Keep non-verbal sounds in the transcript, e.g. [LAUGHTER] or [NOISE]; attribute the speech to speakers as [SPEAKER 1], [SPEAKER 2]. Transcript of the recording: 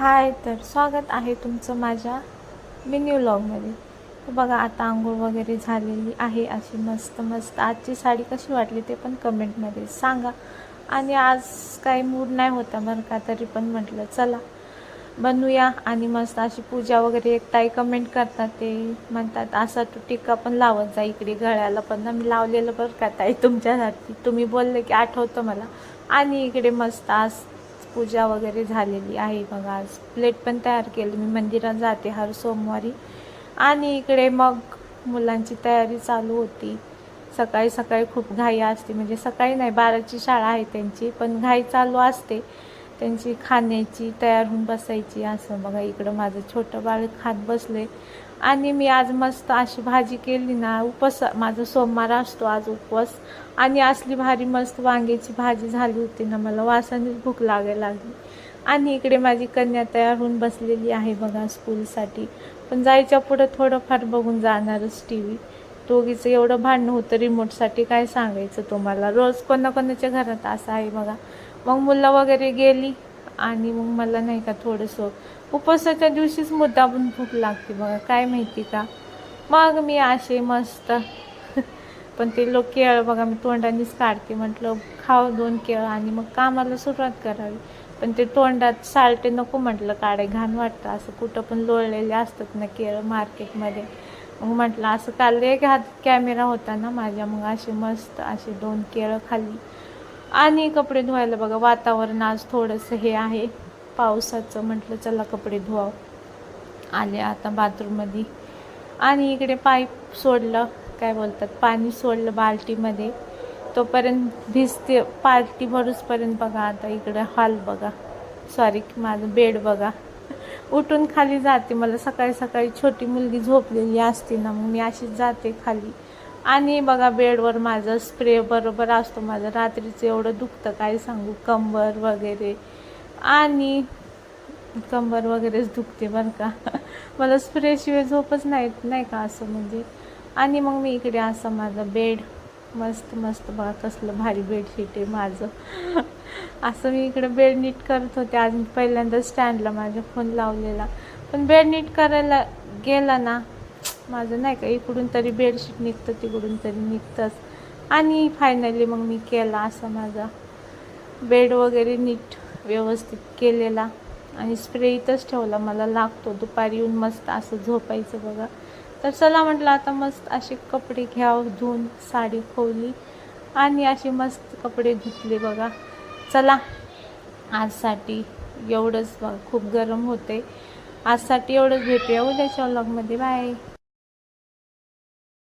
[SPEAKER 1] हाय तर स्वागत आहे तुमचं माझ्या मिनी व्लॉगमध्ये तर बघा आता आंघोळ वगैरे झालेली आहे अशी मस्त मस्त. आजची साडी कशी वाटली ते पण कमेंटमध्ये सांगा. आणि आज काही मूड नाही होता बरं का तरी पण म्हटलं चला बनवूया. आणि मस्त अशी पूजा वगैरे एक ताई कमेंट करतात ते म्हणतात असा तू टिक्का पण लावत जा इकडे गळ्याला पण. मी लावलेलं बरं का ताई तुमच्यासाठी. तुम्ही बोलले की आठवतं मला. आणि इकडे मस्त आज पूजा वगैरे झालेली आहे. बघा आज प्लेट पण तयार केली. मी मंदिरात जाते हर सोमवारी. आणि इकडे मग मुलांची तयारी चालू होती. सकाळी सकाळी खूप घाई असते. म्हणजे सकाळी नाही बाराची शाळा आहे त्यांची. पण घाई चालू असते. त्यांची खाण्याची तयार होऊन बसायची असं बघा इकडं माझं छोटं बाळ खात बसले. आणि मी आज मस्त अशी भाजी केली ना उपवास माझं सोमवार असतो आज उपवास. आणि असली भारी मस्त वांग्याची भाजी झाली होती ना मला वासानेच भूक लागायला लागली. आणि इकडे माझी कन्या तयार होऊन बसलेली आहे बघा स्कूलसाठी पण जायच्या पुढं थोडंफार बघून जाणारच टी व्ही दोघीचं एवढं भांडणं होतं रिमोटसाठी काय सांगायचं तुम्हाला? रोज कोणाकोणाच्या घरात असं आहे बघा. मग मुलं वगैरे गेली आणि मग मला नाही का थोडंसं उपवासाच्या दिवशीच मुद्दामून भूक लागते बघा. काय माहिती का? मग मी असे मस्त. [LAUGHS] पण ते लोक केळं बघा मी तोंडानेच काढते. म्हटलं खाव दोन केळं आणि मग कामाला सुरुवात करावी. पण ते तोंडात साल्टे नको म्हटलं काढे घाण वाटतं. असं कुठं पण लोळलेले असतात ना केळं मार्केटमध्ये मग म्हटलं असं काल एक हात कॅमेरा होता ना माझ्या मग असे मस्त असे दोन केळं खाली आणि कपडे धुवायला बघा वातावरण आज थोडंसं हे आहे. पावसाचं म्हटलं चला कपडे धुवाव. आले आता बाथरूममध्ये. आणि इकडे पाईप सोडलं काय बोलतात पाणी सोडलं बाल्टीमध्ये. तोपर्यंत भिजते पार्टी भरूसपर्यंत बघा आता इकडे हॉल बघा. सॉरी माझं बेड बघा. उठून खाली जाते. मला सकाळी सकाळी छोटी मुलगी झोपलेली असते ना मग मी अशीच जाते खाली. आणि बघा बेडवर माझं स्प्रे बरोबर असतो. माझं रात्रीचं एवढं दुखतं काय सांगू? कंबर वगैरे. आणि कंबर वगैरेच दुखते बरं का. [LAUGHS] मला स्प्रेशिवाय झोपच नाही नाही का असं म्हणजे. आणि मग मी इकडे असं माझं बेड मस्त मस्त बघा कसलं भारी बेडशीट आहे माझं. असं मी इकडे बेड नीट करत होते. आज मी पहिल्यांदा स्टँडला माझा फोन लावलेला. पण बेड नीट करायला गेला ना माझं नाही का इकडून तरी बेडशीट निघतं तिकडून तरी निघतंच. आणि फायनली मग मी केला असं माझा. बेड वगैरे नीट व्यवस्थित केलेला. आणि स्प्रे इथंच ठेवला. मला लागतो. दुपारी येऊन मस्त असं झोपायचं बघा. तर चला म्हटलं आता मस्त असे कपडे घ्याव धुवून साडी खोवली आणि असे मस्त कपडे धुतले बघा. चला. आजसाठी एवढंच बघा. खूप गरम होते. आजसाठी एवढंच भेटूया उद्याच्या व्लॉगमध्ये बाय